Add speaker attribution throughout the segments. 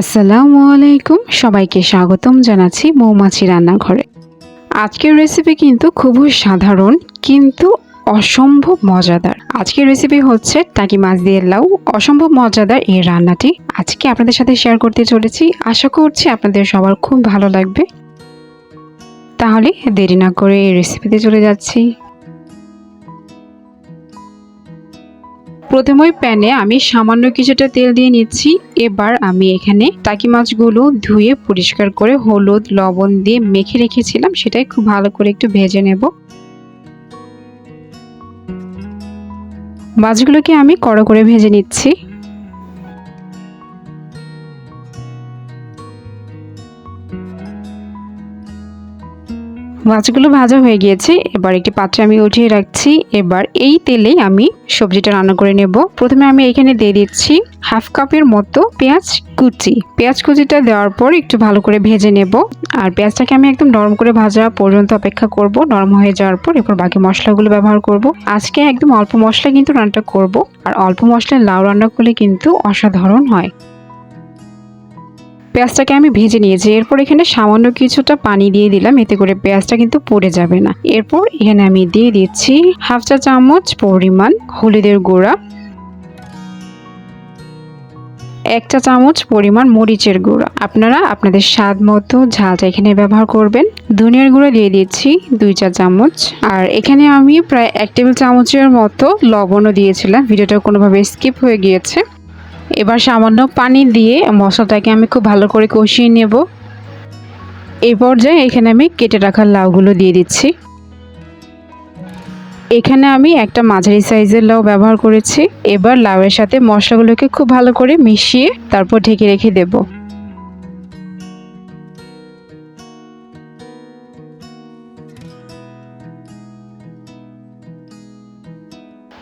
Speaker 1: আসসালামু আলাইকুম। সবাইকে স্বাগতম জানাচ্ছি মৌমাছি রান্নাঘরে। আজকের রেসিপি কিন্তু খুবই সাধারণ কিন্তু অসম্ভব মজাদার। আজকের রেসিপি হচ্ছে টাকি মাছ দিয়ে লাউ। অসম্ভব মজাদার এই রান্নাটি। আজকে আপনাদের সাথে শেয়ার করতে চলেছি। আশা করছি আপনাদের সবার খুব ভালো লাগবে। তাহলে দেরি না করে এই রেসিপিতে চলে যাচ্ছি। প্রথমে প্যানে আমি সামান্য কিছুটা তেল দিয়ে নিচ্ছি। এবার আমি এখানে টাকি মাছগুলো ধুয়ে পরিষ্কার করে হলুদ, লবণ দিয়ে মেখে রেখেছিলাম। সেটাই খুব ভালো করে একটু ভেজে নেব। মাছগুলোকে আমি কড়া করে ভেজে নিচ্ছি। মাছগুলো ভাজা হয়ে গিয়েছে। এবার একটি পাত্রে আমি উঠিয়ে রাখছি। এবার এই তেলেই আমি সবজিটা রান্না করে নেব। প্রথমে আমি এখানে দিয়ে দিচ্ছি হাফ কাপের মতো পেঁয়াজ কুচি। পেঁয়াজ কুচিটা দেওয়ার পর একটু ভালো করে ভেজে নেব। আর পেঁয়াজটাকে আমি একদম নরম করে ভাজা পর্যন্ত অপেক্ষা করব। নরম হয়ে যাওয়ার পর এরপর বাকি মশলাগুলো ব্যবহার করব। আজকে একদম অল্প মশলা কিন্তু রান্নাটা করব। আর অল্প মশলায় লাউ রান্না করলে কিন্তু অসাধারণ হয়। পেঁয়াজটাকে আমি ভেজে নিয়েছি। এরপর এখানে সামান্য কিছুটা পানি দিয়ে দিলাম, এতে করে পেঁয়াজটা কিন্তু পড়ে যাবে না। এরপর এখানে আমি দিয়ে দিচ্ছি হাফ চা চামচ পরিমাণ হলুদের গুঁড়া, এক চা চামচ পরিমাণ মরিচের গুঁড়া। আপনারা আপনাদের স্বাদ মতো ঝালটা এখানে ব্যবহার করবেন। ধনিয়ার গুঁড়ো দিয়ে দিচ্ছি দুই চা চামচ। আর এখানে আমি প্রায় এক টেবিল চামচের মতো লবণও দিয়েছিলাম। ভিডিওটা কোনোভাবে স্কিপ হয়ে গিয়েছে। এবার সামান্য পানি দিয়ে মশলাটাকে আমি খুব ভালো করে কষিয়ে নেব। এই পর্যায়ে এখানে আমি কেটে রাখা লাউগুলো দিয়ে দিচ্ছি। এখানে আমি একটা মাঝারি সাইজের লাউ ব্যবহার করেছি। এবার লাউয়ের সাথে মশলাগুলোকে খুব ভালো করে মিশিয়ে তারপর ঢেকে রেখে দেবো।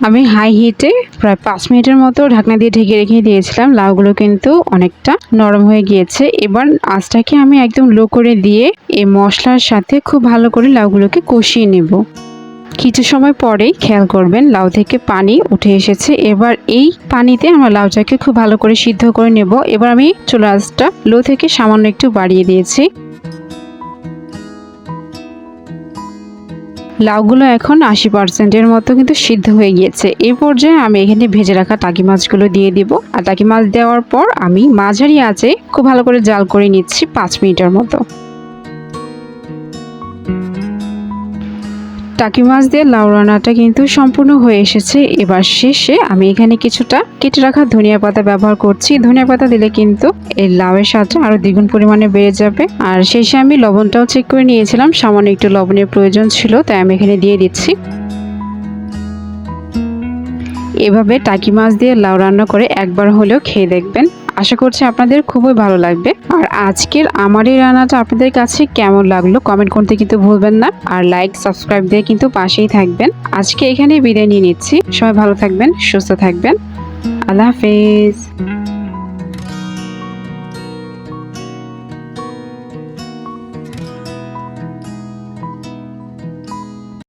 Speaker 1: আমি হাই হিটে প্রায় পাঁচ মিনিটের মতো ঢাকনা দিয়ে ঢেকে রেখে দিয়েছিলাম। লাউগুলো কিন্তু অনেকটা নরম হয়ে গিয়েছে। এবার আঁচটাকে আমি একদম লো করে দিয়ে এই মশলার সাথে খুব ভালো করে লাউগুলোকে কষিয়ে নেব। কিছু সময় পরেই খেয়াল করবেন লাউ থেকে পানি উঠে এসেছে। এবার এই পানিতে আমরা লাউটাকে খুব ভালো করে সিদ্ধ করে নেব। এবার আমি চুলা আঁচটা লো থেকে সামান্য একটু বাড়িয়ে দিয়েছি। লাউগুলো এখন আশি পার্সেন্টের মতো কিন্তু সিদ্ধ হয়ে গিয়েছে। এ পর্যায়ে আমি এখানে ভেজে রাখা টাকি মাছগুলো দিয়ে দিব। আর টাকি মাছ দেওয়ার পর আমি মাঝারি আছে খুব ভালো করে জাল করে নিচ্ছি পাঁচ মিনিটের মতো। টাকি মাছ দিয়ে লাউ রান্নাটা কিন্তু সম্পূর্ণ হয়ে এসেছে। এবার শেষে আমি এখানে কিছুটা কেটে রাখা ধনিয়া পাতা ব্যবহার করছি। ধনিয়া পাতা দিলে কিন্তু এই লাউয়ের স্বাদটা আরও দ্বিগুণ পরিমাণে বেড়ে যাবে। আর শেষে আমি লবণটাও চেক করে নিয়েছিলাম। সামান্য একটু লবণের প্রয়োজন ছিল, তাই আমি এখানে দিয়ে দিচ্ছি। এভাবে টাকি মাছ দিয়ে লাউ রান্না করে একবার হলেও খেয়ে দেখবেন। আশা করছি আপনাদের খুবই ভালো লাগবে। আর আজকের আমার এই রান্নাটা আপনাদের কাছে কেমন লাগল কমেন্ট করতে কিন্তু ভুলবেন না। আর লাইক সাবস্ক্রাইব দিয়ে কিন্তু পাশেই থাকবেন। আজকে এখানে বিদায় নিয়ে নিচ্ছি। সবাই ভালো থাকবেন, সুস্থ থাকবেন। আল্লাহ হাফেজ।